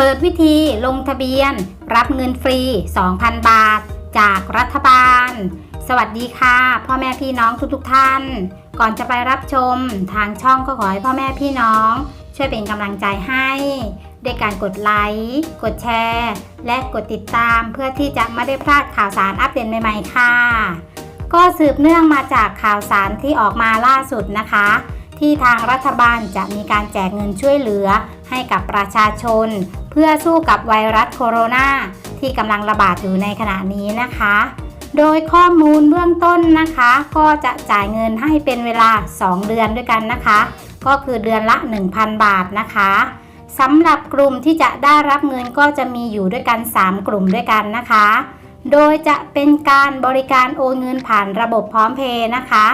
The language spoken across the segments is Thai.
เปิดวิธีลงทะเบียน รับเงินฟรี 2,000 บาท จากรัฐบาล สวัสดีค่ะ พ่อแม่พี่น้องทุกๆท่าน ก่อนจะไปรับชมทางช่องก็ขอให้พ่อแม่พี่น้อง ช่วยเป็นกำลังใจให้ด้วยการกดไลค์กดแชร์ และกดติดตามเพื่อที่จะไม่ได้พลาดข่าวสารอัปเดตใหม่ๆค่ะ ก็สืบเนื่องมาจากข่าวสารที่ออกมาล่าสุดนะคะ ที่ทางรัฐบาลจะมีการแจกเงินช่วยเหลือให้กับประชาชน เพื่อสู้กับไวรัสโคโรนาที่กำลังระบาดอยู่ในขณะนี้นะคะ โดยข้อมูลเบื้องต้นนะคะ ก็จะจ่ายเงินให้เป็นเวลา 2 เดือนด้วยกันนะคะ ก็คือเดือนละ 1,000 บาทนะคะสำหรับกลุ่มที่จะได้รับเงินก็จะมีอยู่ด้วยกัน 3 กลุ่มด้วยกันนะคะ โดยจะเป็นการบริการโอนเงินผ่านระบบพร้อมเพย์นะคะ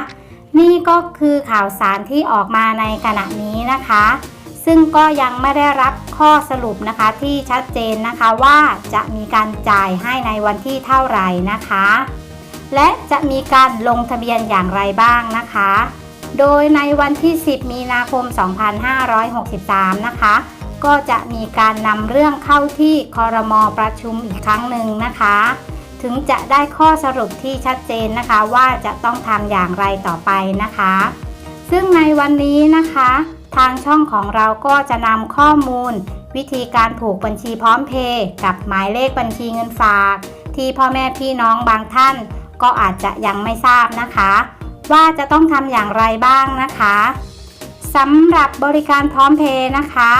นี่ก็คือข่าวสารที่ออกมาในขณะนี้นะคะ ซึ่งก็ยังไม่ได้รับข้อสรุปนะคะที่ชัดเจนนะคะว่าจะมีการจ่ายให้ในวันที่เท่าไหร่นะคะ และจะมีการลงทะเบียนอย่างไรบ้างนะคะ โดยในวันที่ 10 มีนาคม 2563 นะคะ ก็จะมีการนำเรื่องเข้าที่คอรมอประชุมอีกครั้งหนึ่งนะคะ ถึงจะได้ข้อสรุปที่ชัดเจนนะคะว่าจะต้องทำอย่างไรต่อไปนะคะ ซึ่งในวันนี้นะคะ ทางช่องของเราก็จะนำข้อมูล วิธีการผูกบัญชีพร้อมเพย์กับหมายเลขบัญชีเงินฝาก ที่พ่อแม่พี่น้องบางท่าน ก็อาจจะยังไม่ทราบนะคะ ว่าจะต้องทำอย่างไรบ้างนะคะสำหรับบริการพร้อมเพย์นะคะ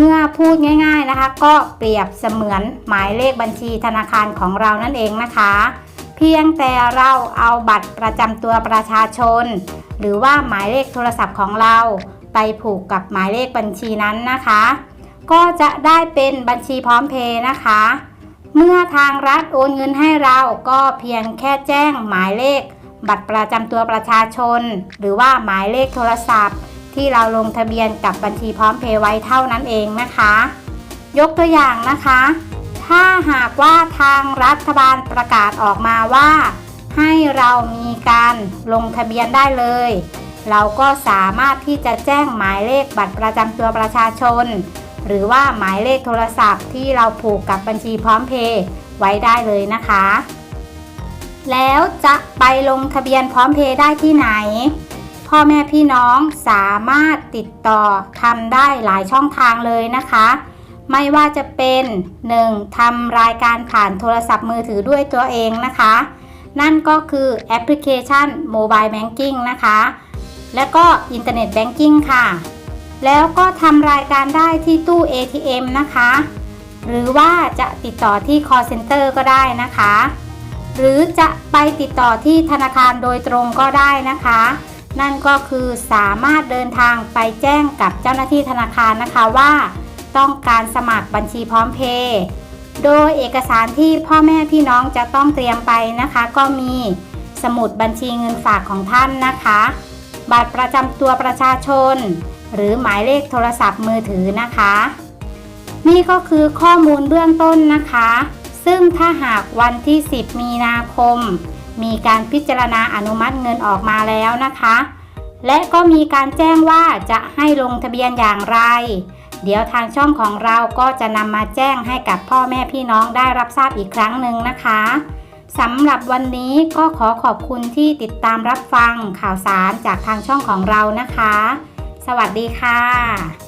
เมื่อพูดง่ายๆนะคะ ก็เปรียบเสมือนหมายเลขบัญชีธนาคารของเรานั่นเองนะคะ เพียงแต่เราเอาบัตรประจำตัวประชาชน หรือว่าหมายเลขโทรศัพท์ของเรา ไปผูกกับหมายเลขบัญชีนั้นนะคะ ก็จะได้เป็นบัญชีพร้อมเพย์นะคะ เมื่อทางรัฐโอนเงินให้เราก็เพียงแค่แจ้งหมายเลข บัตรประจำตัวประชาชน หรือว่าหมายเลขโทรศัพท์ ที่เราลงทะเบียนกับบัญชีพร้อมเพย์ไว้เท่านั้นเองนะคะ ยกตัวอย่างนะคะ ถ้าหากว่าทางรัฐบาลประกาศออกมาว่า ให้เรามีการลงทะเบียนได้เลย เราก็สามารถที่จะแจ้งหมายเลขบัตรประจำตัวประชาชน หรือว่าหมายเลขโทรศัพท์ที่เราผูกกับบัญชีพร้อมเพย์ไว้ได้เลยนะคะแล้วจะไปลงทะเบียนพร้อมเพย์ได้ที่ไหน พ่อแม่พี่น้องสามารถติดต่อทำได้หลายช่องทางเลยนะคะ ไม่ว่าจะเป็น 1. ทำรายการผ่านโทรศัพท์มือถือด้วยตัวเองนะคะ นั่นก็คือแอปพลิเคชัน Mobile Banking นะคะ และก็อินเทอร์เน็ตแบงกิ้งค่ะ แล้วก็ทำรายการได้ที่ตู้ ATM นะคะ หรือว่าจะติดต่อที่ call center ก็ได้นะคะ หรือจะไปติดต่อที่ธนาคารโดยตรงก็ได้นะคะ นั่นก็คือสามารถเดินทางไปแจ้งกับเจ้าหน้าที่ธนาคารนะคะว่า ต้องการสมัครบัญชีพร้อมเพย์โดยเอกสารที่พ่อแม่พี่น้องจะต้องเตรียมไปนะคะ ก็มีสมุดบัญชีเงินฝากของท่านนะคะ บัตรประจำตัวประชาชน หรือหมายเลขโทรศัพท์มือถือนะคะ นี่ก็คือข้อมูลเบื้องต้นนะคะ ซึ่งถ้าหากวันที่ 10 มีนาคม มีการพิจารณาอนุมัติเงินออกมาแล้วนะคะ และก็มีการแจ้งว่าจะให้ลงทะเบียนอย่างไร เดี๋ยวทางช่องของเราก็จะนำมาแจ้งให้กับพ่อแม่พี่น้องได้รับทราบอีกครั้งหนึ่งนะคะสำหรับวันนี้ก็ขอขอบคุณที่ติดตามรับฟังข่าวสารจากทางช่องของเรานะคะ สวัสดีค่ะ